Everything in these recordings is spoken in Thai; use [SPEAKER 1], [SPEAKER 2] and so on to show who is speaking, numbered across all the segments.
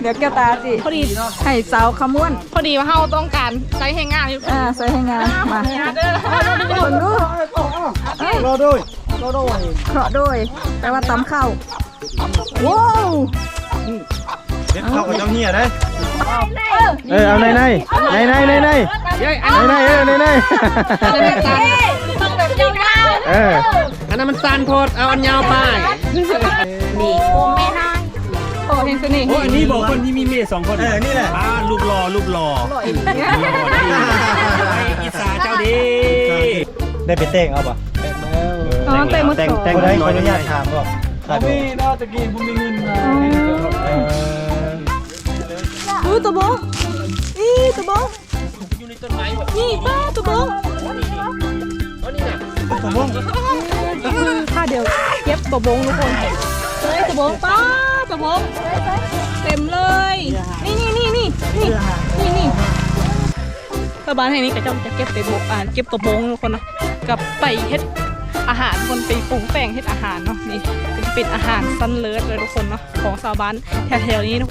[SPEAKER 1] เดี๋ยวแก้วตาสิ
[SPEAKER 2] พอดี
[SPEAKER 1] ให้สาวขม้วน
[SPEAKER 2] พอดีว่าเฮาต้องการใช้ให้งานอยู่
[SPEAKER 1] อ่าใส่ให้งานมา
[SPEAKER 2] เด้อ
[SPEAKER 1] เบิ่งดูเอ้ย
[SPEAKER 3] รอด้วยรอด้วย
[SPEAKER 1] เคราะห์ด้วยแปลว่าตำข้าวว้าว
[SPEAKER 3] เด็ดเข้ากับเจ้าเหี้ยได้เออเอาในในในในในใน
[SPEAKER 2] เย้ยอัน
[SPEAKER 3] ในในเออในใน
[SPEAKER 2] ต้องแบบยาว
[SPEAKER 3] เออ
[SPEAKER 4] อันนั้นมันสั้นโพดเอาอันยาวไป
[SPEAKER 2] เห็นสินี่
[SPEAKER 4] โอ้อันนี้บอกคนที่มีเมียสองคน
[SPEAKER 3] เออนี่แหละ
[SPEAKER 4] อ่ารูปหล่อรูปหล่อไอ้อีสาเจ้าดี
[SPEAKER 3] ได้ไปเต้งเอาป่ะ
[SPEAKER 1] อ๋อเต็มมือ
[SPEAKER 3] แต่ง
[SPEAKER 1] สอง
[SPEAKER 3] แต่งได้ขออนุญาตถามก่อนครับ
[SPEAKER 4] นี่น่าจะกินผมมีเงินนะ
[SPEAKER 3] เออ
[SPEAKER 1] อู้ตัวบงอีตัวบง
[SPEAKER 4] อยู่ในต้นไม้วะ
[SPEAKER 1] นี่ป้าตัวบง
[SPEAKER 4] เอานี่น่ะ
[SPEAKER 3] ผมว่า
[SPEAKER 1] คือค่าเดียวเก็บตัวบงทุกคนเฮ้ยตัวบงป้า ตัวบงเต็มเลย นี่นี่นี่นี่นี่นี่นี่ชาบ้านแห่งนี้ก็จะจะเก็บไปบกอ่าเก็บตัวบงทุกคนเนาะกับไปเฮ็ดอาหารคนไปปรุงแต่งเฮ็ดอาหารเนาะนี่เป็นเป็นอาหารซันเลิศเลยทุกคนเนาะของชาวบ้านแถวๆนี้เนาะ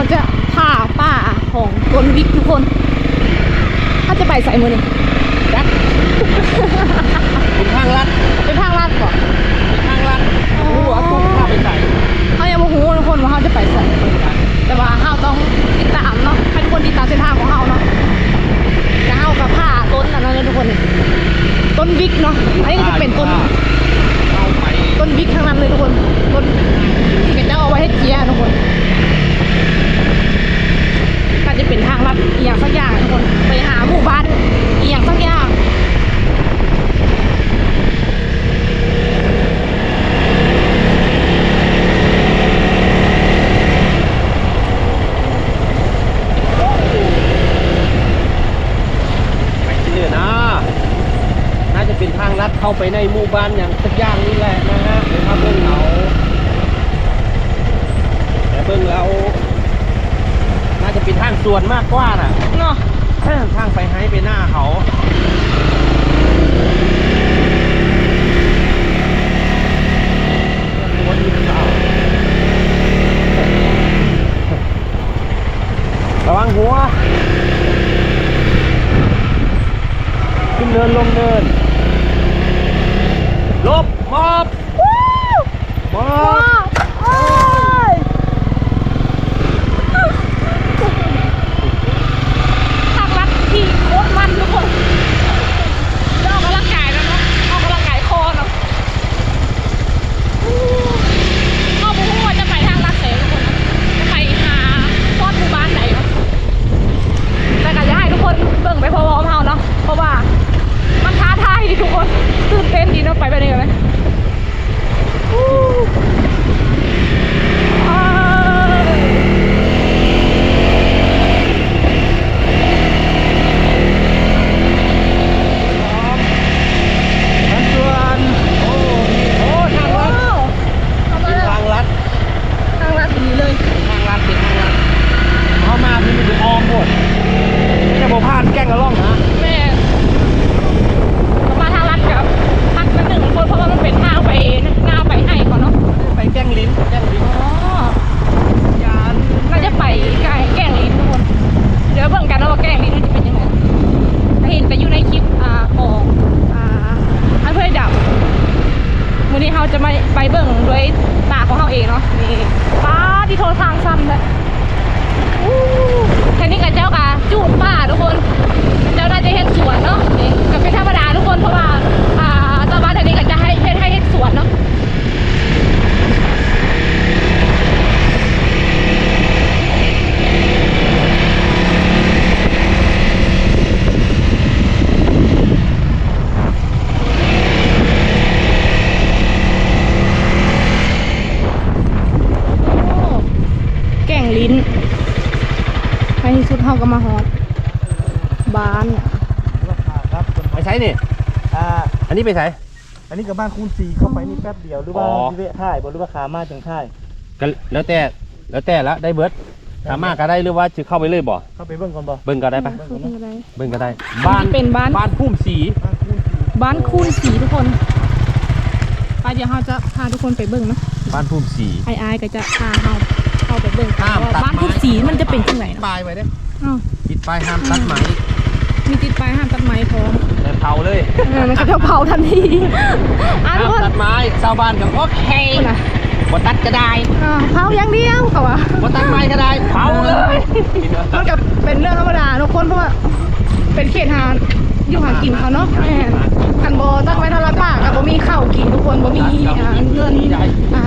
[SPEAKER 1] เราจะผ่าป่าของต้นวิกทุกคน ถ้าจะไปใส่มือนี่จัก
[SPEAKER 4] คุณทางลัด
[SPEAKER 1] เป็นทางลาดก่อน
[SPEAKER 4] ทางลัดโอ้เอาตุ้มข้าไปใส่
[SPEAKER 1] เขายังบ่ฮู้ทุกคนว่าเขาจะไปใส่แต่ว่าเราต้องติดตามเนาะให้ทุกคนติดตามเส้นทางของเราเนาะจะเอากับผ่าต้นอันนั้นเลยทุกคน ต้นวิกเนาะอันนี้ก็จะเป็นต้น
[SPEAKER 4] เอาไป
[SPEAKER 1] ต้นวิกทั้งนั้นเลยทุกคนต้นที่เป็นเจ้าเอาไว้ให้เจียทุกคน ก็จะเป็นทางลัดเอียงสักอย่างทุกคนไปหาหมู่บ้านเอียงสักอย่าง
[SPEAKER 4] ไปที่นี่นะน่าจะเป็นทางลัดเข้าไปในหมู่บ้านอย่างสักอย่างนี่แหละาจะมาไปเบิ่
[SPEAKER 1] งด้วยตา
[SPEAKER 4] ของ
[SPEAKER 1] เราเอ
[SPEAKER 4] ง
[SPEAKER 1] เนาะนี่ป้าที่โทรทางซ้ำเลยอู้แค่นี้กับเจ้ากะจูดป้าทุกคน เจ้าน่าจะเห็นสวนเนาะนี่ก็เป็นธรรมดาทุกคนเพราะว่าอ่าตาวบ้านแถวนี้ก็จะให้ให้ให้เห็นสวนเนาะ ลิ้นในที่สุดเฮาก็มาฮอดบ้านเนี่ย
[SPEAKER 3] ครับ
[SPEAKER 4] ไปใช้นี่
[SPEAKER 3] อ่า
[SPEAKER 4] อันนี้ไปใช้
[SPEAKER 3] อันนี้กับบ้านคูณสีเข้าไปนี่แป๊บเดียวหรือว่า
[SPEAKER 4] อ๋อ
[SPEAKER 3] ที่เวะท่ายบ่หรือว่าขามาจังท่าย
[SPEAKER 4] ก็แล้วแต่แล้วแต่ละได้เบิร์ดสามารถก็ได้หรือว่าจะเข้าไปเลยบ่
[SPEAKER 3] เข้าไปเบิ่งก่อนบ่
[SPEAKER 4] เบิ่งก็ได้ปะ
[SPEAKER 1] คือเป็นอะไร
[SPEAKER 4] เบิ่งก็ได้ บ้าน
[SPEAKER 1] เป็นบ้าน
[SPEAKER 4] บ้านพุ่มสี
[SPEAKER 3] บ้านคูณสี
[SPEAKER 1] บ้านคูณสีทุกคนไปเดี๋ยวเราจะพาทุกคนไปเบิ่งเนาะ
[SPEAKER 4] บ้านพุ่มสี
[SPEAKER 1] ไอ้ไอ้ก็จะพาเรา เข้าไปเบิ่งกัน
[SPEAKER 4] ห้าม
[SPEAKER 1] ว่า
[SPEAKER 4] ตัด
[SPEAKER 1] บ้านคูณ
[SPEAKER 4] ไม้
[SPEAKER 1] สีมันจะเป็นที่ไหนเนาะ
[SPEAKER 4] ป้ายไว้เด้
[SPEAKER 1] อ้าว
[SPEAKER 4] ติดป้ายห้ามตัดไม้
[SPEAKER 1] มีติดป้ายห้ามตัดไม้พร้อม
[SPEAKER 4] แต่เผาเลย
[SPEAKER 1] เออมันก็จะเผาทันทีอะทุ
[SPEAKER 4] ห้ากม
[SPEAKER 1] คน
[SPEAKER 4] ตัดไม้ชาวบ้านก็โอเค
[SPEAKER 1] คนน่ะ
[SPEAKER 4] บ่ตัดก็ได้
[SPEAKER 1] อ่าเผาอย่างเดียวเขาว่า
[SPEAKER 4] บ่ตัดไม้ก็ได้เผาเลย
[SPEAKER 1] มันกับเป็นเรื่องธรรมดาทุกคนเพราะว่าเป็นเขตหา อยู่หากินเขาเนาะแม่นคันโบตั้งไว้ทารัดปากกับบ่มีข้าวกินทุกคนบ่มีอ่าเงินอ่า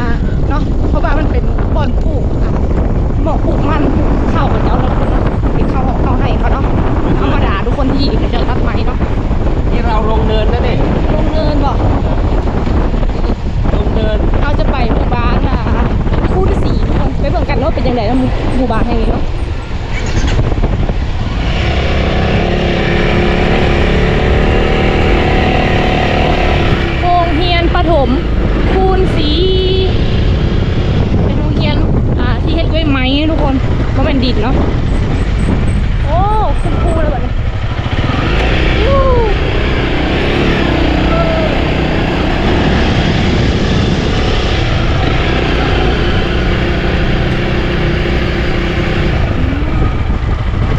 [SPEAKER 1] เนาะเพราะว่ามันเป็นบ่อนปลูกอะบอกปลูกมันปลูกข้าวกับเจ้าแล้วคนเนาะเป็นข้าวของข้าวให้เขาเนาะธรรมดาทุกคนที่เขาจะตัดไม้เนาะ
[SPEAKER 4] ที่เราลงเนินนั่นเอง
[SPEAKER 1] ลงเงินบอก
[SPEAKER 4] ลงเนิน
[SPEAKER 1] เราจะไปหมู่บ้านอะคู่ที่สี่ทุกคนไปเบิ่งกันว่าเป็นยังไงนะหมู่หมู่บ้านแห่งนี้เนาะ โรงเรียน ประถมคูณสีเป็นโรงเรียนอ่าที่เฮ็ดด้วยไม้ทุกคนก็เป็นดินเนาะ โอ้คุณครูเลยแบบนี้ยู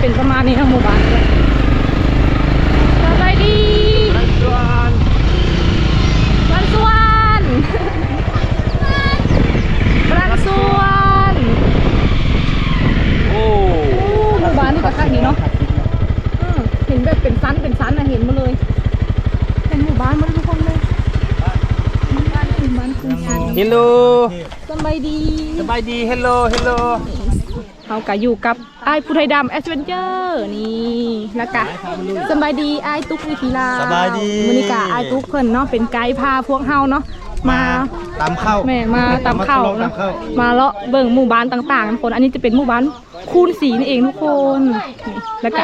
[SPEAKER 1] เป็นประมาณนี้นะหมู่บ้านสบายดี รันสวนรันสวน
[SPEAKER 4] โอ้
[SPEAKER 1] โอ้หมู่บ้านนี่ก็ข้างนี้เนาะอืมเห็นแบบเป็นซันเป็นซันนะเห็นมาเลย เป็นหมู่บ้านหมาทุกคนเลยหมู่บ้านคือบ้านคือซัน
[SPEAKER 4] เฮลโล
[SPEAKER 1] สบายดี
[SPEAKER 4] สบายดีเฮ ลโลเฮลโล
[SPEAKER 1] เขากะอยู่กับไอ้ายผู้ไทยดำแอสเวนเจอร์นี่แล้วกะสบายดีไอ้ายตุ๊กวิทีลา
[SPEAKER 3] สบายดี
[SPEAKER 1] มอนิกาไอ้ายตุ๊กเพิ่นเนาะเป็นไกด์พาพวกเฮาเนาะมา
[SPEAKER 3] ตามเข้า
[SPEAKER 1] แม่มาตามเข้า
[SPEAKER 3] ตา
[SPEAKER 1] เนาะ
[SPEAKER 3] มเข้า
[SPEAKER 1] มาเลาะเบิ่งหมู่บ้านต่างๆทุกคน อันนี้จะเป็นหมู่บ้านคูณสีนี่เองทุกคนนี่แล้วก็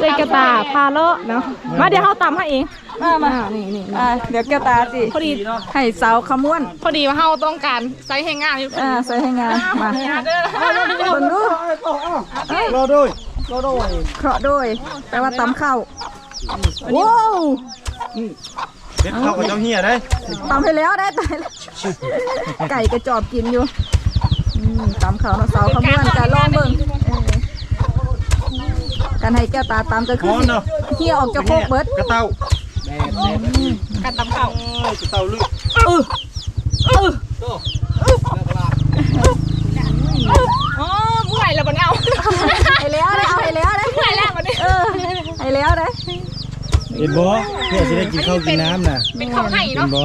[SPEAKER 1] เลยกระตาพาเลาะเนาะมาเดี๋ยวเขาตามให้เอง
[SPEAKER 2] มามา
[SPEAKER 1] อ่นี่นี่
[SPEAKER 2] อ่าเดี๋ยวแก้วตาสิ
[SPEAKER 1] พอดี
[SPEAKER 2] ให้สาวขม้วน
[SPEAKER 1] พอดีว่าเขาต้องการไซส์แห่งงานอยู่
[SPEAKER 2] อ่าใส่ให้งานมา
[SPEAKER 1] เด้อ
[SPEAKER 2] เบิ่งดู
[SPEAKER 3] รอด้วย
[SPEAKER 2] เคราะห์ด้วยแปลว่าตำข้าวว้าว
[SPEAKER 3] เด็ดเข้ากับเจ้าเฮียได้
[SPEAKER 2] ตำให้แล้วได้ตายแล้วไก่กระจอบกินอยู่อืมตำข้าวเนาะสาวขม้วนจะลองเบิ่งเออการให้แก้วตาตำก็คือ
[SPEAKER 3] ร้อนเนาะ
[SPEAKER 2] เฮียออกจากโคกเบิด
[SPEAKER 3] กระเต้า
[SPEAKER 1] การตำข้าว
[SPEAKER 3] กระเต้าลึก
[SPEAKER 1] อ๋อเมื่อยแล้วบันเอา
[SPEAKER 2] ให้แล้วได้เอาให้แล้วได้
[SPEAKER 1] เมื่อยแล้วบันนี้
[SPEAKER 2] เออให้แล้วได้
[SPEAKER 3] เห็นบ่เพื่อจะได้กินข้าวกินน้ำน่ะ
[SPEAKER 1] เป็นข้าวไห่
[SPEAKER 3] เห็
[SPEAKER 1] เนาะ
[SPEAKER 3] นบ่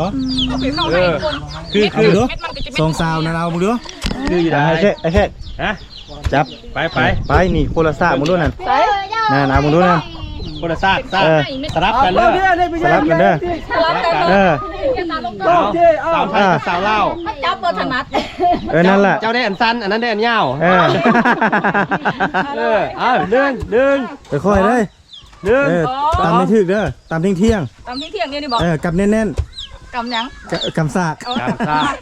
[SPEAKER 1] เป็นข้าวไห่คน
[SPEAKER 3] คือคือดู
[SPEAKER 1] เม็ดมันก็จะ
[SPEAKER 3] สองสาวนะเรามึงดู
[SPEAKER 4] คืออยู่ไหน
[SPEAKER 3] ไอ้แค่ไอ้แค่
[SPEAKER 4] ฮะ
[SPEAKER 3] จับ
[SPEAKER 4] ไปไป
[SPEAKER 3] ไปนี่โคลาซามึงดูนั่น
[SPEAKER 1] ใส่
[SPEAKER 3] นั่นเอามึงดูนั่น
[SPEAKER 4] คนละซากซาก
[SPEAKER 3] เออ
[SPEAKER 4] สลับกันเลย
[SPEAKER 3] สลับกันเด้อ
[SPEAKER 4] สลับกัน
[SPEAKER 3] เออ
[SPEAKER 4] สาวไทยกับสาวลาว
[SPEAKER 2] จับบ่ถนัด
[SPEAKER 3] เออนั่นแหละ
[SPEAKER 4] เจ้าได้อันสั้นอันนั้นได้อันยาว
[SPEAKER 3] เออ
[SPEAKER 4] เออเอาหนึ่งหนึ่ง
[SPEAKER 3] ค่อยๆเลย
[SPEAKER 4] หนึ่ง
[SPEAKER 3] เออตามไม่ถึกเด้อตามเที่ยงเที่ยง
[SPEAKER 2] ตำที่เที่ยงนี่นี่บอก
[SPEAKER 3] ๆเออกำแน่น
[SPEAKER 2] กำหยัง
[SPEAKER 3] ๆกะกำซาก
[SPEAKER 4] กำซาก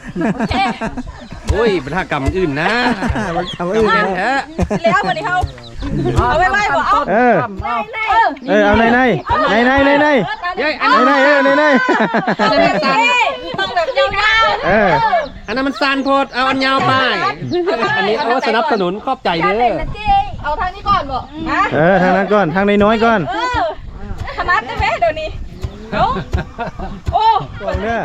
[SPEAKER 4] โอ้ยเป็นท่ากรรมอื่นนะ
[SPEAKER 3] มันกำอื่น
[SPEAKER 4] กรรม
[SPEAKER 3] นะ
[SPEAKER 4] แท้
[SPEAKER 2] แล้ววันนี้เขาเอาไว้ไว้บ่เอา
[SPEAKER 3] เออเออเอาในในในในในใน
[SPEAKER 4] เย้ยอัน
[SPEAKER 3] ใน
[SPEAKER 4] นั้น
[SPEAKER 3] ในเออในใน
[SPEAKER 4] อันนั้นมันสั้น
[SPEAKER 2] ต้องแบบยาว
[SPEAKER 3] เออ
[SPEAKER 4] อันนั้นมันสั้นโพดเอาอันยาวไปอันนี้โอ้สนับสนุนขอบใจเด้อ
[SPEAKER 2] ๆเอาทางนี้ก่อนบ่ฮะ
[SPEAKER 3] เออทางนั้นก่อนทางน้อยๆก่อน
[SPEAKER 2] เออถนัดได้ไหมเดี๋ยวนี้ เอ้าโอ้
[SPEAKER 3] ก่อนเด้อ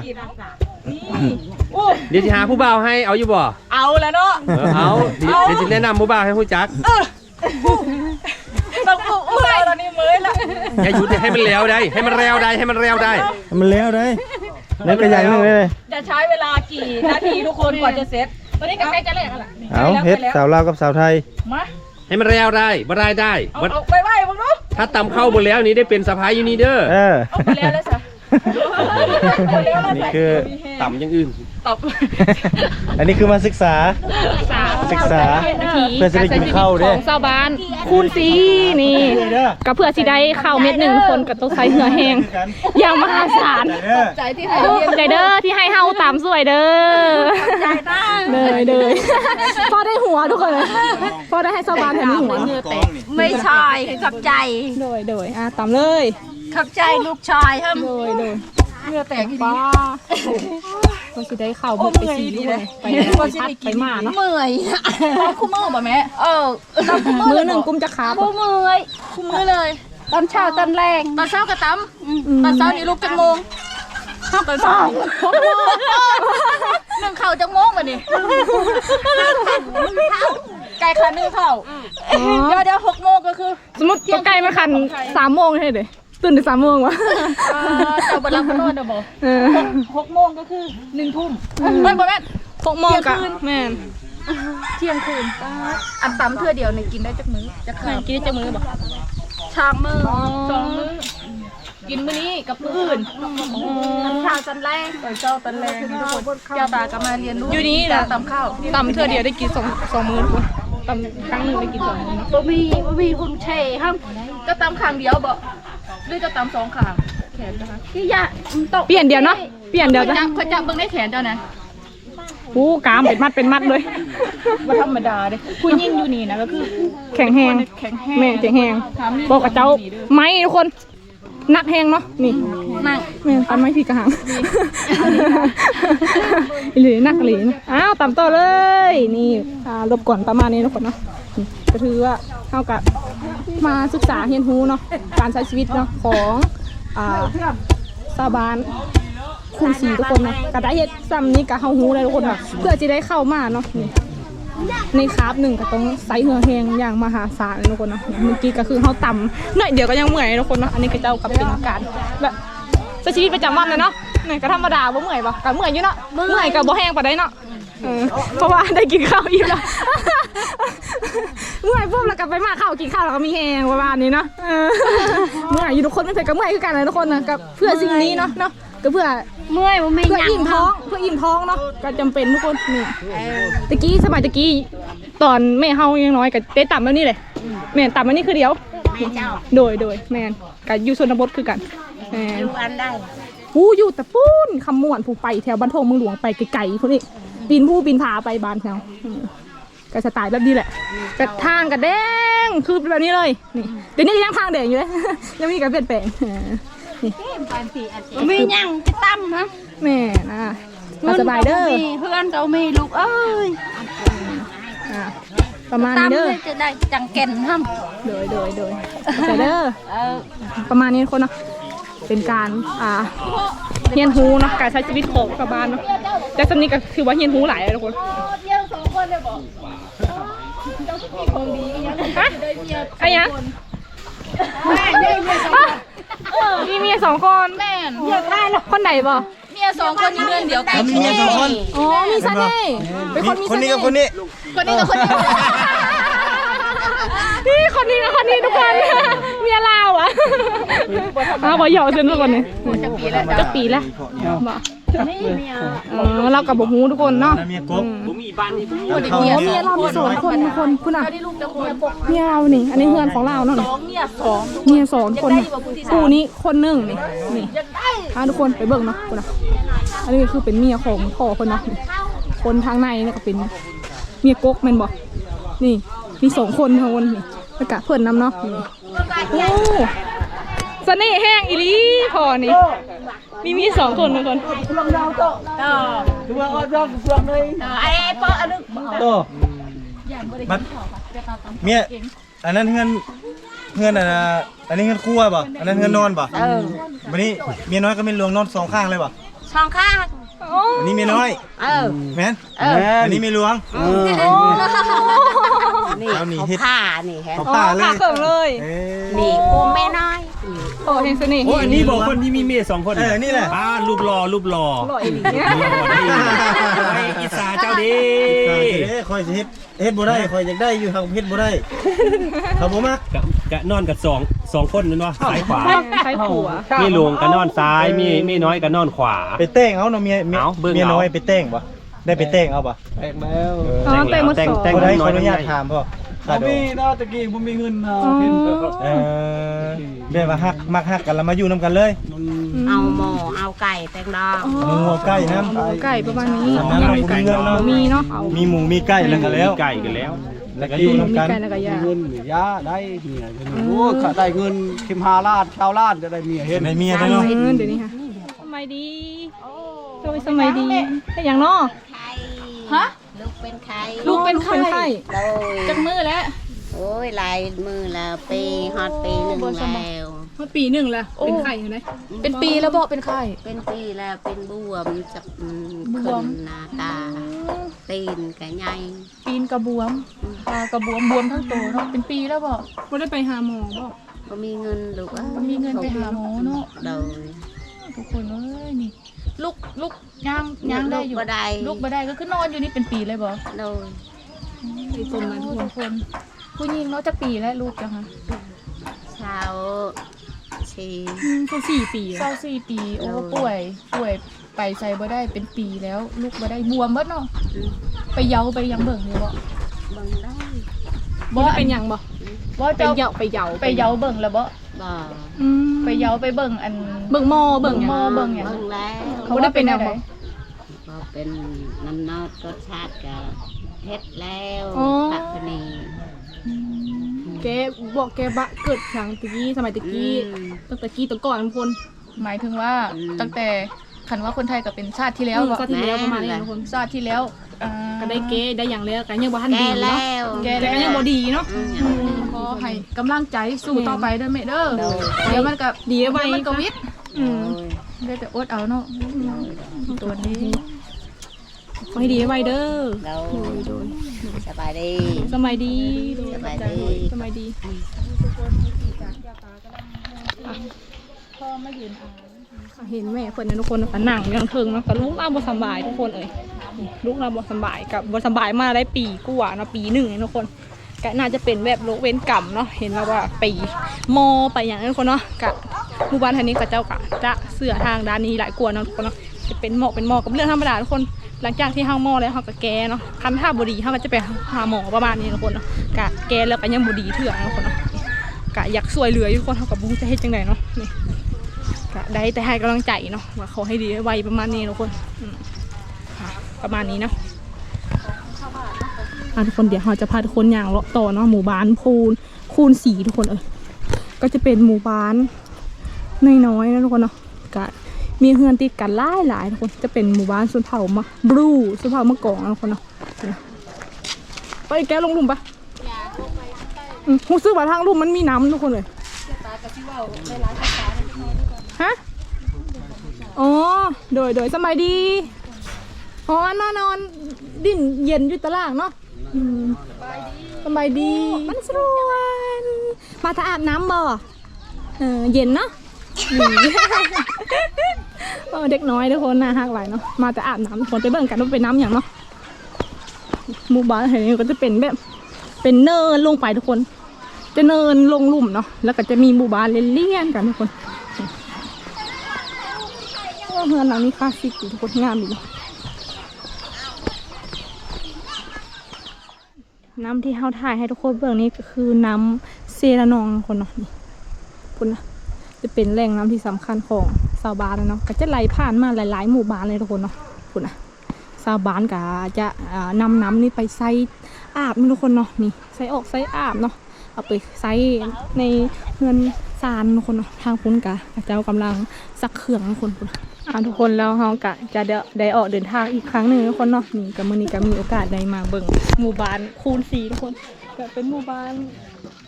[SPEAKER 2] โอ้
[SPEAKER 4] เดี๋ยวจะหาผู้บ่าวให้เอาอยู่บ่
[SPEAKER 2] เอาแล้วเนาะ
[SPEAKER 4] เออเอาเดี๋ยวเดี๋ยวจะแนะนำผู้บ่าวให้ผู้จัก
[SPEAKER 2] ต้องอู้อู้ตอนนี้เมื่อยละ
[SPEAKER 4] อย่าหยุดให้มันแล้วได้ ให้มันเร็วได้ให้มันเร็วได้
[SPEAKER 3] มันแล้วได้แล้วก็อย่างหนึงเลย
[SPEAKER 2] จะใช้เวลากี่นาทีทุกคนกว่าจะเสร็จ
[SPEAKER 1] ตอนนี้ก็ใกล้จะเลิกแล้วล่ะ
[SPEAKER 3] เอาเฮ็ดสาวลาวกับสาวไทย
[SPEAKER 2] มา
[SPEAKER 4] ให้มันเร็วได้บ่ได้ได้
[SPEAKER 2] เอา
[SPEAKER 4] บ่
[SPEAKER 2] เอาไว้ไว้บังดู
[SPEAKER 4] ถ้าตำเข้าหมดแล้วนี่ได้เป็นสะพายอยู่นี่เด้อ
[SPEAKER 3] เออ
[SPEAKER 2] เอาไปแล้วแล้วจ้ะเอาแล้วแล้ว
[SPEAKER 3] นี่
[SPEAKER 2] จ้ะ
[SPEAKER 3] คือ
[SPEAKER 4] ต่ำอย่างอื่น
[SPEAKER 2] ตอบ
[SPEAKER 3] อันนี้คือมาศึกษา
[SPEAKER 1] สา
[SPEAKER 3] ศึกษา
[SPEAKER 1] วิธี
[SPEAKER 3] เพื่อจะได้กินข้าว
[SPEAKER 1] ข
[SPEAKER 3] เด้
[SPEAKER 1] องชาวบ้านคูณสีนี่
[SPEAKER 3] เด้อ
[SPEAKER 1] ก็เพื่อสิได้ข้าวเม็ดหนึ่งทุกคนก็ต้องใช้เหือแห้งอย่างมหาศาล
[SPEAKER 3] เด้อ
[SPEAKER 2] ใจที่ให้
[SPEAKER 1] ขอบใจเด้อที่ให้เฮาตามสวยเด้อ
[SPEAKER 2] ใจตั้ง
[SPEAKER 1] เลยเลยพอได้หัวทุกคนเลยพอได้ให้ชาวบ้านแถวนี้หัว
[SPEAKER 2] ไม่ใช่ขับใจ
[SPEAKER 1] โดยโดยอะตามเลย
[SPEAKER 2] ขับใจลูกชายครับ
[SPEAKER 1] โดยโดย
[SPEAKER 2] เมื่อแตกอีก
[SPEAKER 1] ป้าพอสิได้ข้าวหมดไปสี่ลูกเลยไปพัดไปมาเนาะ
[SPEAKER 2] เมื่อยคู่มือป่ะแม่เออ
[SPEAKER 1] มือหนึ่งกุ้มจะขาบ
[SPEAKER 2] คู่มือคู่มือเลยตอนเช้าตอนแรงตอนเช้ากระตำตอนเช้านี่ลูกจังโมงตอนเช้าหนึ่งเข่าจังโมงมานี่ไก่ขานึ่งเข่าเดี๋ยวเดี๋ยวหกโมงก็คือ
[SPEAKER 1] สมมติตัวไก่มาคันสามโมงให้เลย ตื่นถึงสามโมงวะ
[SPEAKER 2] เจ้าบรรลับนอนเดี๋ยวบอก
[SPEAKER 1] เออ
[SPEAKER 2] หกโมงก็คือหนึ่งทุ่มไม่บ่แม่น
[SPEAKER 1] หกโมงกับแม่น
[SPEAKER 2] เที่ยงคืนอันตำเพื่อเดียวเนี่ยกินได้จักมื้อจัก
[SPEAKER 1] แม่
[SPEAKER 2] ข้าวน
[SPEAKER 1] กินได้จะมือบ่
[SPEAKER 2] ชามมื้อสองมื้อกินมื้อนี้กับมื้ออื่นตอนเช้าตอนแรกตอนเช้าตอนแรกทุกคนแก้วตาก็มาเรียนรู้
[SPEAKER 1] อยู่นี่
[SPEAKER 2] กา
[SPEAKER 1] นะ
[SPEAKER 2] รตำข้าว
[SPEAKER 1] ตำเทื่อเดียวได้กินสองสองมื้อทุกคนตำครั้งหนึ่งได้กินสองมื้อเนาะ
[SPEAKER 2] บ่มีบ่มีคุณเช่ครับก็ตำข้างเดียวบ่ หรือจะตำสองข้างแขนนะคะที่ยะมันตก
[SPEAKER 1] เปลี่ยนเดียวเนาะเปลี่ยนเดียวจ้ะ
[SPEAKER 2] จับเขาจับเบิ่งได้แขนเจ้านะ
[SPEAKER 1] อู้กามเป็นมัดเป็นมัดเลย
[SPEAKER 2] บ่ธรรมดาเด้ผู้หญิงอยู่นี่นะก็คือ
[SPEAKER 1] แข็งแหง
[SPEAKER 2] แข็งแรง
[SPEAKER 1] แม่แข็งแหงบอกกับเจ้า ไม้ทุกคน นักแหงเนาะนี่
[SPEAKER 2] นั่ง
[SPEAKER 1] แม่ตันไม้พี่กระหังหรือนักหรืออ้าวตามต่อเลย นี่อ่ารบก่อนประมาณนี้ทุกคนเนาะนี่ก็ถือว่าเท่ากับมาศึกษาเรียนรู้เนาะการใช้ชีวิตเนาะของอ่าชาวบ้านคูณสีทุกคนเนาะกระได้เฮ็ดซ้ำนี้กะเฮาฮู้เลยทุกคนเนาะเพื่อจะได้เข้ามาเนาะนี่ ในคราฟหนึ่งก็ต้องใส่เหือแหงอย่างมหาศาลเลยทุกคนเนาะเมื่อกี้ก็คือเฮาตำหน่อยเดียวก็ยังเมื่อยทุกคนเนาะอันนี้ก็เจ้ากับเป็นการแบบใช้ชีวิตประจำวันเลยเนาะนี่ก็ธรรมดาบ่เมื่อยปะก็เมื่อยอยู่เนาะเมื่อยก็บ่แห้งปานใดเนาะเออเพราะว่าได้กินข้าวอิ่มแล้วเมื่อยปุ๊บแล้วก็ไปมาข้าวกินข้าวแล้วก็มีแหงประมาณนี้เนาะเออเมื่อยอยู่ทุกคนไม่เคยก็เมื่อยคือกันเลยทุกคนนะกับเพื่อสิ่งนี้เนาะเนาะ ก็เพื่อ
[SPEAKER 2] เมื่อยบ่มี
[SPEAKER 1] เพื่อ
[SPEAKER 2] หยัง
[SPEAKER 1] อิ่มท้องเพื่ออิ่มท้องเนาะก็จำเป็นทุกคนนี่ตะกี้สมัยตะกี้ตอนแม่เฮายังน้อยก็ได้ต่ำแล้วนี่เลยแม่นต่ำแล้วนี่คือเดียวโดยโดยแม่นกับอยู่ชนบทคือกันแม่น
[SPEAKER 2] อันได้
[SPEAKER 1] ผู้อยู่แต่ปูนคำม่วนผู้ไปแถวบ้านโทงเมืองหลวงไปไกลๆพวกนี้ปีนผู้ปีนผาไปบ้านแถวอืมก็สไตล์แบบนี้แหละแต่ทางกระแดงคือแบบนี้เลยนี่เดี๋ยวนี้ยังทางแดงอยู่เลยยังมีการเปลี่ยนแปลงเออ นี่
[SPEAKER 2] มีหยังไปตั้มฮะ
[SPEAKER 1] แม่นะมาสบายเด้อ
[SPEAKER 2] มีเพื่อนเจ้ามีลูกเอ้ย
[SPEAKER 1] อะประมาณ
[SPEAKER 2] ตั้
[SPEAKER 1] นี้
[SPEAKER 2] ม
[SPEAKER 1] เด้อ
[SPEAKER 2] เลยจะได้จังแก่นท
[SPEAKER 1] โดยโดยโดยใส่เด้อำ
[SPEAKER 2] เออ
[SPEAKER 1] ประมาณนี้ทุกคนเนาะ เป็นการอ่าเฮียนฮูเนาะ การใช้ชีวิตของชาวบ้านเนาะแต่สำนี้ก็คือว่าเฮียนฮูหลายเลยทุกคน
[SPEAKER 2] เที่ยวสองคนเลยบอก
[SPEAKER 1] ฮะใครยังมี เมียสองคน
[SPEAKER 2] แม่น
[SPEAKER 1] คนไหนบ่
[SPEAKER 2] เมียสองคนอยู่เรือนเดียวกัน
[SPEAKER 3] แล้วมีเมียสองคน
[SPEAKER 1] อ๋อมีเสน่ห์เป็นคนมี
[SPEAKER 3] คน
[SPEAKER 1] เส
[SPEAKER 3] นี้
[SPEAKER 1] น่
[SPEAKER 3] กับ
[SPEAKER 1] ห์
[SPEAKER 3] คนนี้
[SPEAKER 2] คนนี้กับคนนี้
[SPEAKER 1] นี่คนนี้กับคนนี้ทุกคนเมียลาวอะอ้าวบ่หยอกเซนทุกคนนี่
[SPEAKER 2] จะปีแล้ว
[SPEAKER 1] จะปีแล้วบ่ เออเรากับบ่ฮู้ทุกคนเนาะ
[SPEAKER 3] แล้วเมียกบ
[SPEAKER 4] ผมมีบ้านที่ผมมี
[SPEAKER 3] เข้า
[SPEAKER 1] โอ้
[SPEAKER 3] เนี่ย
[SPEAKER 1] เมียเรามีสองคนทุกคนคุณอะ
[SPEAKER 2] ที่ลูกจะคนปก
[SPEAKER 1] เมียเรานี่ อันนี้เฮือนของเราเนาะ
[SPEAKER 2] สองเมียสอง
[SPEAKER 1] เมียสองคนน่ะคู่นี้คนหนึ่งนี่นี่พาทุกคนไปเบิ่งเนาะคุณอะอันนี้ก็คือเป็นเมียของพ่อคนเนาะนี่คนทางในเนี่ยก็เป็นเมียกกแม่นบ่นี่มีสองคนทางคนนี่แล้วก็เพื่อนนำเนาะนี่โอ้ เสน่ห์แห้งอีหลีพอนี่ มีมีสองคนทุกคน
[SPEAKER 2] ไอ้เปาะอันนึง
[SPEAKER 3] โตบัดเมียอันนั้นเงินเงินอันน่ะอันนี้เงินครัวป่ะอันนั้นเงินนอนป่ะวันนี้เมียน้อยก็เป็นหลวงนอนสองข้างเลยป่ะ
[SPEAKER 2] สองข้าง
[SPEAKER 1] อั
[SPEAKER 3] นนี้เมียน้อย
[SPEAKER 2] เออ
[SPEAKER 3] แม่น
[SPEAKER 2] อั
[SPEAKER 3] นนี้เมียหลวง
[SPEAKER 5] นี่
[SPEAKER 3] เอานี่
[SPEAKER 5] เขา
[SPEAKER 3] เฮ็ด
[SPEAKER 5] ผ้านี่แฮะ
[SPEAKER 3] เขาป้าเลย
[SPEAKER 1] ขาเขิมเลย
[SPEAKER 3] เอ้ย
[SPEAKER 5] นี่กูแม่น้อย
[SPEAKER 1] โอ้เห็นเสน่ห์
[SPEAKER 4] โอ้อันนี้บอกคนที่มีเมียสองคน
[SPEAKER 3] เออนี่แหละ
[SPEAKER 4] อ่ารูปหล่อรูปหล่อ
[SPEAKER 1] หล่ออีหลี
[SPEAKER 4] ไอ้อิสาเจ้าดี
[SPEAKER 3] เอ้ยคอยสิเฮ็ดเฮ็ดบ่ได้คอยอยากได้อยู่ทางเฮ็ดบ่ได้เขาบ่มัก
[SPEAKER 4] กะกะนอนกับสองสองคนนั่นวะซ้ายขวา
[SPEAKER 1] ใช้ผัว
[SPEAKER 4] มีหลวงก็นอนซ้ายมีมีน้อยก็นอนขวา
[SPEAKER 3] ไปแต่งเอาเนาะเมียเมีย
[SPEAKER 4] เอาเบิ่ง
[SPEAKER 3] เมีย
[SPEAKER 4] เอา
[SPEAKER 3] น้อยไปแต่งบ่ได้ไปเต้งเอาป่ะ
[SPEAKER 5] แตกแล้ว
[SPEAKER 1] อ๋อแต่งมาสอง
[SPEAKER 4] แต่ง
[SPEAKER 3] บ่ได้ข
[SPEAKER 4] น้
[SPEAKER 3] อ
[SPEAKER 4] อย
[SPEAKER 3] อนุญาต
[SPEAKER 4] น้อย
[SPEAKER 3] ถามพ่อ
[SPEAKER 5] บ่
[SPEAKER 3] ค่าดอก
[SPEAKER 5] มีเนาะตะกี้บ่มีเงินเอา
[SPEAKER 1] อ๋อ
[SPEAKER 5] เห็น
[SPEAKER 3] เออแบบว่าฮักมักฮักกันแล้วมาอยู่นํกันเลย
[SPEAKER 5] มัน
[SPEAKER 6] เอาหมูเอาไก่แตงดอง
[SPEAKER 1] อ๋อ
[SPEAKER 3] หมูเอาไก่น้
[SPEAKER 1] หมูไก่ประมาณนี้ำ
[SPEAKER 3] ทำนั้นเราบ่มีเงินเนาะ
[SPEAKER 1] มีเนาะเอา
[SPEAKER 3] มีหมูมีไก่แล้วก็แล้ว
[SPEAKER 4] ไก่กันแล้ว
[SPEAKER 3] แล้วก็อยู่นํ
[SPEAKER 1] มี
[SPEAKER 3] กัน
[SPEAKER 1] ไก่แล้วก็
[SPEAKER 5] มี
[SPEAKER 1] ยา
[SPEAKER 5] เงินนี่ยาได้เมียเห็นโอ้ขาได้เงินคิมหาล้านชาวล้านจะได้เมียเห็น
[SPEAKER 3] ในเมียได้เนาะ
[SPEAKER 1] เงินเดี๋ยวนี้ค่ะสมัยดีสมัยสมัยดีแต่อย่างเนาะ
[SPEAKER 6] ไข่
[SPEAKER 1] ฮะ
[SPEAKER 6] ลูกเป็นไข่
[SPEAKER 1] ลูกเป็นไข้
[SPEAKER 6] โดย
[SPEAKER 1] จักมือแล้ว
[SPEAKER 6] โอ้ยหลายมือละปีฮอดปีหนึ่งแล้ว
[SPEAKER 1] เมื่อปีหนึ่งแล้วเป็นไข้อยู่ไหน
[SPEAKER 2] เป็นปีแล้วบอกเป็นไข้
[SPEAKER 6] เป็นปีแล้วเป็นบวมจากอืม
[SPEAKER 2] บว
[SPEAKER 6] ขึ้
[SPEAKER 2] ม
[SPEAKER 6] นหน้าตา ตีนกะใหญ่
[SPEAKER 2] ปีนกระบวมตากระบวมบวมทั้งตัวเนาะเป็นปีแล้วบอก
[SPEAKER 1] บ่ได้ไปหาหมอบ่
[SPEAKER 6] ก็มีเงินลูกอะ
[SPEAKER 2] บ่มีเงินไปหาหมอเนอะ
[SPEAKER 6] โดย
[SPEAKER 2] ทุกคนเอ้ยนี่ ลูกลูกย่างย่างได้อยู่
[SPEAKER 6] ลูกบ่ได้
[SPEAKER 2] ลูกบ่ได้ก็คือนอนอยู่นี่เป็นปีเลยบ่
[SPEAKER 6] โดย
[SPEAKER 1] ไปจนมาทุกคน
[SPEAKER 2] ทุกคน ผู้หญิงเนาะจะปีแล้วลูกจังฮะ
[SPEAKER 6] ชาวชี
[SPEAKER 1] อืมเขาสี่ปีอะ
[SPEAKER 2] เศร้าสี่ปีโอ้ป่วย ป่วยไปใส่บ่ได้เป็นปีแล้ว ลูกบ่ได้บวมเบิดเนาะ
[SPEAKER 6] อืม
[SPEAKER 2] ไปเยาไปยังเบิ่งอยู่บ่
[SPEAKER 6] เบิ่งได้
[SPEAKER 1] บ่ได้เป็นหยังบ่
[SPEAKER 2] บ่
[SPEAKER 1] ไป
[SPEAKER 2] เจ้า
[SPEAKER 1] เหยาะไปเหยา
[SPEAKER 2] ไปเยาเบิ่งแล้วบ่
[SPEAKER 6] บ่
[SPEAKER 1] อืม
[SPEAKER 2] ไปเยาไปเบิ่งอัน
[SPEAKER 1] เบิ่งหมอเบิ่งหยัง
[SPEAKER 2] หม้อเบิ่งหยัง
[SPEAKER 6] เบิ่งแล้ว
[SPEAKER 2] เขาว่าเป็นอะไร
[SPEAKER 6] ก็เป็นน้ำนอดรสชาติก็เฮ็ดแล้ว
[SPEAKER 1] อ๋อ
[SPEAKER 6] ปักนี
[SPEAKER 1] แกบอกแกบะเกิดครั้งตะกี้สมัยตะกี้
[SPEAKER 6] อืม
[SPEAKER 1] ตั้งแต่กี้ตะก่อนทุกคน
[SPEAKER 2] หมายถึงว่า
[SPEAKER 6] อืม
[SPEAKER 2] ตั้งแต่คันว่าคนไทยก็เป็นชาติที่แล้ว
[SPEAKER 1] อืม
[SPEAKER 2] บ่
[SPEAKER 1] ชาติที่แล้วประมาณนี้ทุกคน
[SPEAKER 2] ชาติที่แล้วอ่า
[SPEAKER 1] ก็ได้เกได้อย่างแล้วกันยังบ่ทัน
[SPEAKER 6] แก่
[SPEAKER 1] ดีเนาะ
[SPEAKER 6] แล้ว
[SPEAKER 2] แก่
[SPEAKER 1] แต่ก็ยังบ่ดีเนาะ
[SPEAKER 6] อืม
[SPEAKER 2] อืมขอให้กำลังใจสู้ต่อไปเด้อแม่เด้อ
[SPEAKER 6] โดย
[SPEAKER 2] เดี๋ยวมันก็
[SPEAKER 1] ดีไว้
[SPEAKER 2] เดี๋ยวมันก็วิทย์
[SPEAKER 1] อืม
[SPEAKER 6] โดย
[SPEAKER 2] ได้แต่อดเอาเนาะตัวนี้
[SPEAKER 1] ขอให้ดีไว้เด้อ
[SPEAKER 6] เรา
[SPEAKER 1] โดย
[SPEAKER 6] สบายดี
[SPEAKER 1] สมัยดี
[SPEAKER 6] สบายดี
[SPEAKER 1] สมัยดี
[SPEAKER 2] พ่อมายืนเอา
[SPEAKER 1] เห็นแม่เพิ่นนะทุกคนก็นั่งอยังเทิงเนาะกับลูกเราบ่สำบายทุกคนเอ้ย ลูกเราบสบายกับบสบายมาได้ปีกว่าเนาะปีหนึ่งเนี่ยทุกคนก็น่าจะเป็นแบบโรคเวรกรรมเนาะเห็นแล้วว่าปีมอไปอย่างนั้นทุกคนเนาะกะหมู่บ้านทางนี้กับเจ้ากะจะเสือทางด้านนี้หลายกว่าเนาะทุกคนเนาะจะเป็นหมอกเป็นหมอกกับเรื่องธรรมดาทุกคน หลังจากที่เฮาหมอแล้วเฮาก็แกเนาะคันถ้าบดีเฮาก็จะไปหาหมอประมาณนี้ทุกคนเนาะกะแกแล้วก็ยังบดีเถื่อนทุกคนเนาะกะอยากช่วยเหลือทุกคนเฮาก็บ่รู้จะเฮ็ดจังไดเนาะนี่ก็ได้แต่ให้กำลังใจเนาะว่าเขาให้ดีไวประมาณนี้ทุกคนอื ประมาณนี้เนาะอะทุกคนเดี๋ยวเราจะพาทุกคนอย่างเลาะต่อเนาะหมู่บ้านพูนคูนสีทุกคนเออก็จะเป็นหมู่บ้านน้อยๆนะทุกคนเนาะก็มีเฮือนติดกันหลายหลายๆทุกคนจะเป็นหมู่บ้านสุนเผ่ามะบลูสุนเผ่ามะกอกนะทุกคนเนาะไปแกลงหลุมปะอืมรู้สึกว่าทางหลุมมันมีน้ำทุกคนเลยฮะอ๋อโดยโดยสมัยดี อ๋อนอนนอนดิ่นเย็นอยู่ตารางเนาะอืมสมัยดีมันสรวนมาถ้าอาบน้ำบ่เออเย็นเนาะอืมเออเด็กน้อยทุกคนน่าฮักหลายเนาะมาแต่อาบน้ำทุกคนไปเบิ่งกันว่าเป็นน้ำอย่างเนาะหมู่บ้านแห่งนี้ก็จะเป็นแบบ เป็นเนินลงไปทุกคน จะเนินลงหลุมเนาะแล้วก็จะมีหมู่บ้านเลี่ยนๆกันทุกคนโอ้เฮือนหลังนี้คลาสสิกดีทุกคนงามดีเนาะ น้ำที่เฮาถ่ายให้ทุกคนเบื้องนี้ก็คือน้ำเซรานองคนเนาะนี่คุณนะจะเป็นแหล่งน้ำที่สำคัญของชาวบ้านเลยเนาะก็จะไหลผ่านมาหลาย ๆ หมู่บ้านเลยทุกคนเนาะคุณนะชาวบ้านก็จะอ่านำน้ำนี้ไปใส่อาบทุกคนเนาะนี่ใส่ออกใส่อาบเนาะเอาไปใส่ในเงิน ซานทุกคนเนาะทางคุณกะเจ้ากำลังซักเครื่องทุกคนคุณอ่าทุกคนแล้วเรากะจะได้ออกเดินทางอีกครั้งหนึ่งทุกคนเนาะนี่กับมือนี้ก็มีโอกาสได้มาเบิ่งหมู่บ้านคูณสีทุกคนก็เป็นหมู่บ้าน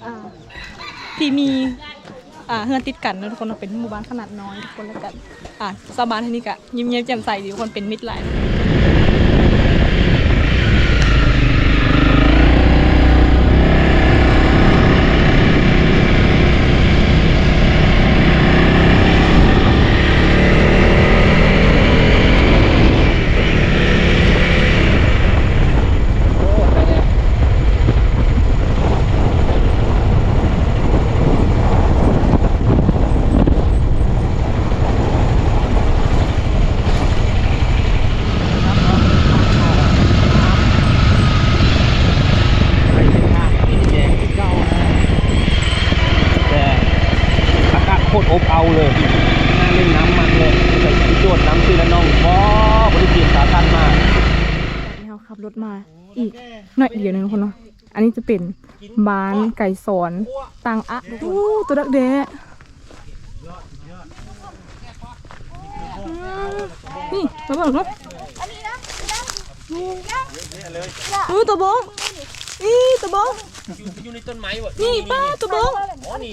[SPEAKER 1] อ่าที่มีอ่าเฮือนติดกันนะทุกคนเป็นหมู่บ้านขนาดน้อยทุกคนแล้วกันอ่าชาวบ้านที่นี่ก็ยิ้มเย้มแจ่มใสดีทุกคนเป็นมิตรหลาย อบเอาเลยน่าเล่นน้ำมันเลยใส่ชิ้นโดดน้ำซื้อแล้วน้องว้าบริเกียรสาตันมากนี่เขาขับรถมาอีกหน่
[SPEAKER 4] อยเดียว
[SPEAKER 1] นึง
[SPEAKER 4] คนเนาะ
[SPEAKER 1] อันนี้จะเป็นบ้านไก่สอน
[SPEAKER 3] ตัง
[SPEAKER 1] อะตัวดักเดะนี่ตัวบอกครับอู้ตัวบงนี่ตัวบงอยู่ในต้นไม้วะนี่ป้าตัวบงอ๋อนี่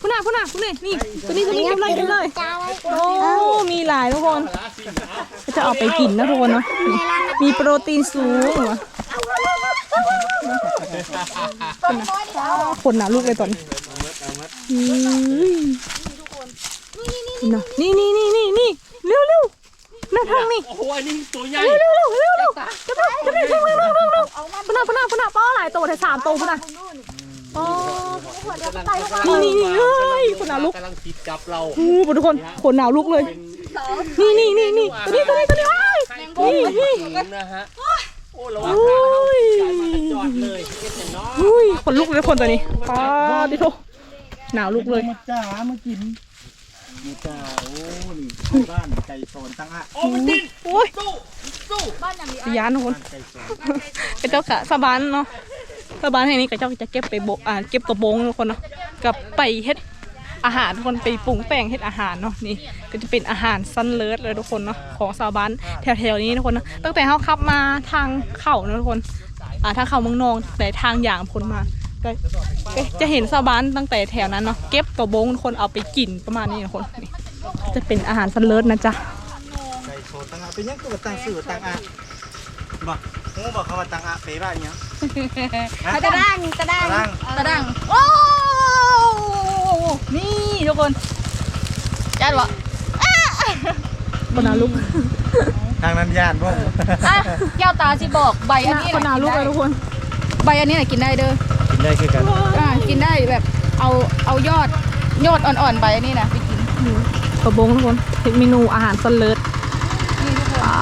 [SPEAKER 1] พุ่นน่ะพุ่นน่ะพุ่นนี่นี่ตัวนี้ตัวนี้เก็บเลยเก็บเลยโอ้มีหลายทุกคนก็จะเอาไปกินนะทุกคนเนาะมีโปรตีนสูงวะคนหนาลูกเลยตอนนี้นี่นี่นี่นี่นี่เร็วเร็วหน้าทางนี่
[SPEAKER 4] โอ้โหอันนี้ตัวใหญ่
[SPEAKER 1] เร็วเร็วเร็วเร็วจะไปจะไปเร็วเร็วเร็วเร็วเร็วพนักพนักพนักป้อหลายตัวแต่สามตัวพนัก อ๋อนี่นี่นี่เฮ้ยคนหนาลูก
[SPEAKER 4] กำลังติดจับเรา
[SPEAKER 1] โอ้โหทุกคนขนหนาวลุกเลยนี่นี่นี่นี่ตัวนี้ตัวนี้ตัวนี้อ้ายนี่นี่
[SPEAKER 4] นะฮะโอ้ระวัง
[SPEAKER 1] โอ้ย
[SPEAKER 4] จอดเลยเก็บอย่างน้อย
[SPEAKER 1] อุ้ยขนลุกเลยคนตัวนี้ป้าดิโทหนาวลุกเลย
[SPEAKER 3] มาจ้ามากินมาจ้าโอ้นี่บ้านไก่สอนตั้งอะ
[SPEAKER 4] โอ้มันดิ้น
[SPEAKER 1] โอ้ย
[SPEAKER 4] สู้สู้
[SPEAKER 1] สยานทุกคน
[SPEAKER 3] ไก่สอน
[SPEAKER 1] กระเจ้ากะสะบานเนาะ สะบานแห่งนี้กระเจ้าจะเก็บไปโบอ่าเก็บกระบงทุกคนเนาะกับไปเฮ็ดอาหารทุกคนไปปรุงแต่งเฮ็ดอาหารเนาะนี่ ก็จะเป็นอาหารซันเลิศเลยทุกคนเนาะของชาวบ้านแถวๆนี้ทุกคนเนาะตั้งแต่เขาขับมาทางเขาเนาะทุกคนอ่าทางเขาเมืองนองแต่ทางอย่างพ้นมาก็ก็จะเห็นชาวบ้านตั้งแต่แถวนั้นเนาะเก็บกระบงทุกคนเอาไปกินประมาณนี้ทุกคนนี่จะเป็นอาหารซันเลิศนะจ๊ะ
[SPEAKER 3] ไก่สอนตั้งอะเป็นยังคือตั้งสื่อตั้งอะบอกโอ้บอกเขาว่าตั้งอะเป๊ะบ้านยัง
[SPEAKER 2] ตะดังตะดัง
[SPEAKER 3] ตั้ง
[SPEAKER 2] ตะดังโอ้นี่ทุกคนจัดวะ
[SPEAKER 1] คนนาลุก
[SPEAKER 3] ทางนั้นย่านพ่อ
[SPEAKER 2] อะแก้วตาสิบอกใบอันนี้
[SPEAKER 1] คนนาลุกเลยทุกคน
[SPEAKER 2] ใบอันนี้น่ะกินได้เด้อ
[SPEAKER 3] กินได้คือกัน
[SPEAKER 2] อ่ากินได้แบบเอาเอายอดยอดอ่อนๆใบอันนี้นะไปกิน
[SPEAKER 1] กระบงทุกคนเป็นเมนูอาหารสเลิศ
[SPEAKER 2] นี่ทุกคน
[SPEAKER 1] อ่า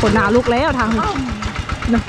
[SPEAKER 1] คนหนาลุกแล้วทางนี้นะ